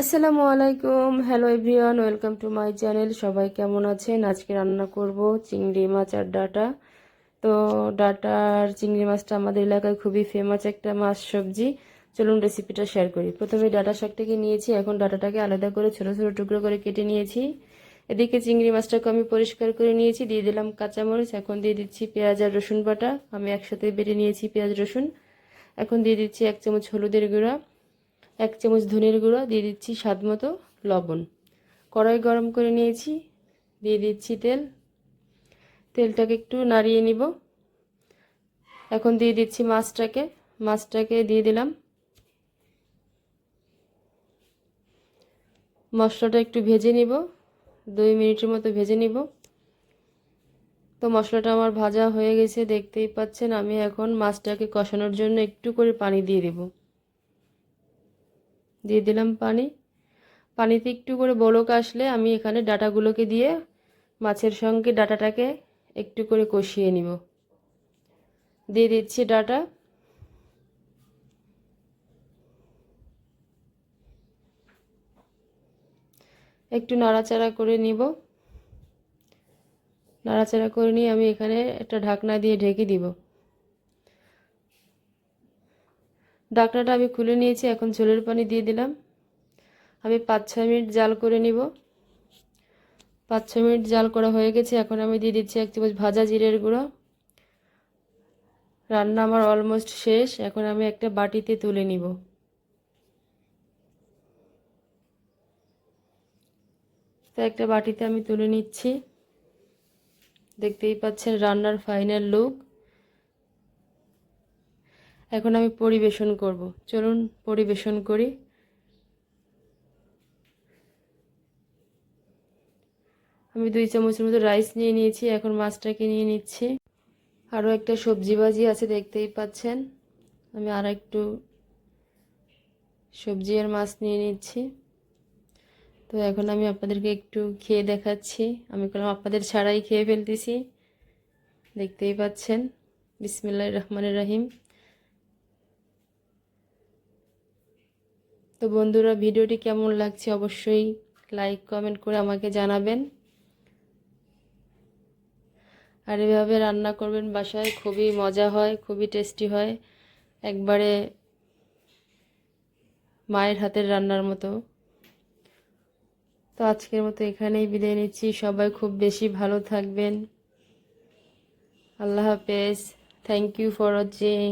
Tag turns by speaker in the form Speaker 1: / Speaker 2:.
Speaker 1: আসসালামু আলাইকুম, hello everyone, welcome to my channel, সবাই কেমন আছেন? আজকে রান্না করব চিংড়ি মাছ আর ডাটা। তো ডাটা আর চিংড়ি মাছটা আমাদের এলাকায় খুবই ফেমাস একটা মাছ সবজি। চলুন রেসিপিটা শেয়ার করি। প্রথমে ডাটা শাকটাকে নিয়েছি, এখন ডাটাটাকে আলাদা করে ছোটো ছোটো টুকরো করে কেটে নিয়েছি। এদিকে চিংড়ি মাছটাকে আমি পরিষ্কার করে নিয়েছি, দিয়ে দিলাম কাঁচামরিচ, এখন দিয়ে দিচ্ছি পেঁয়াজ আর রসুন বাটা। আমি একসাথে বেটে নিয়েছি পেঁয়াজ, রসুন। এখন দিয়ে দিচ্ছি এক চামচ হলুদের গুঁড়া। এক চামচ ধনের গুঁড়ো, দিয়ে দিচ্ছি স্বাদ মতো লবণ। কড়াই গরম করে নিয়েছি, দিয়ে দিচ্ছি তেল। তেলটাকে একটু নাড়িয়ে নিব। এখন দিয়ে দিচ্ছি মাছটাকে। মাছটাকে দিয়ে দিলাম। মশলাটা একটু ভেজে নিব। দুই মিনিটের মতো ভেজে নিব। তো মশলাটা আমার ভাজা হয়ে গেছে, দেখতেই পাচ্ছেন। আমি এখন মাছটাকে কষানোর জন্য একটু করে পানি দিয়ে দেবো। দিয়ে দিলাম পানি। পানিতে একটু করে বলক আসলে আমি এখানে ডাটাগুলোকে দিয়ে মাছের সঙ্গে ডাটাটাকে একটু করে কষিয়ে নিব। দিয়ে দিচ্ছি ডাটা। একটু নাড়াচাড়া করে নিব। নাড়াচাড়া করে নিয়ে আমি এখানে একটা ঢাকনা দিয়ে ঢেকে দিব। ডাকনাটা আমি খুলে নিয়েছি, এখন ঝোলের পানি দিয়ে দিলাম। আমি পাঁচ ছয় মিনিট জাল করে নিব। পাঁচ ছয় মিনিট জাল করা হয়ে গেছে, এখন আমি দিয়ে দিচ্ছি এক চামচ ভাজা জিরের গুঁড়ো। রান্না আমার অলমোস্ট শেষ, এখন আমি একটা বাটিতে তুলে নিব। তো একটা বাটিতে আমি তুলে নিচ্ছি। দেখতেই পাচ্ছেন রান্নার ফাইনাল লুক এখন আমি পরিবেশন করব। চলুন পরিবেশন করি। আমি দুই চামচের মতো রাইস নিয়ে নিয়েছি, এখন মাছটাকে নিয়ে নিচ্ছি। আরও একটা সবজি ভাজি আছে, দেখতেই পাচ্ছেন। আমি আর একটু সবজি আর মাছ নিয়ে নিচ্ছি। তো এখন আমি আপনাদেরকে একটু খেয়ে দেখাচ্ছি। আমি কোনো আপনাদের ছাড়াই খেয়ে ফেলতেছি। দেখতেই পাচ্ছেন। বিসমিল্লা রহমানের রাহিম। তো বন্ধুরা, ভিডিওটি কেমন লাগছে অবশ্যই লাইক কমেন্ট করে আমাকে জানাবেন। আর এভাবে রান্না করবেন বাসায়, খুবই মজা হয়, খুবই টেস্টি হয়। একবারে মায়ের হাতের রান্নার মতো। তো আজকের মতো এখানেই বিদায় নিচ্ছি। সবাই খুব বেশি ভালো থাকবেন। আল্লাহ হাফেজ। Thank you for watching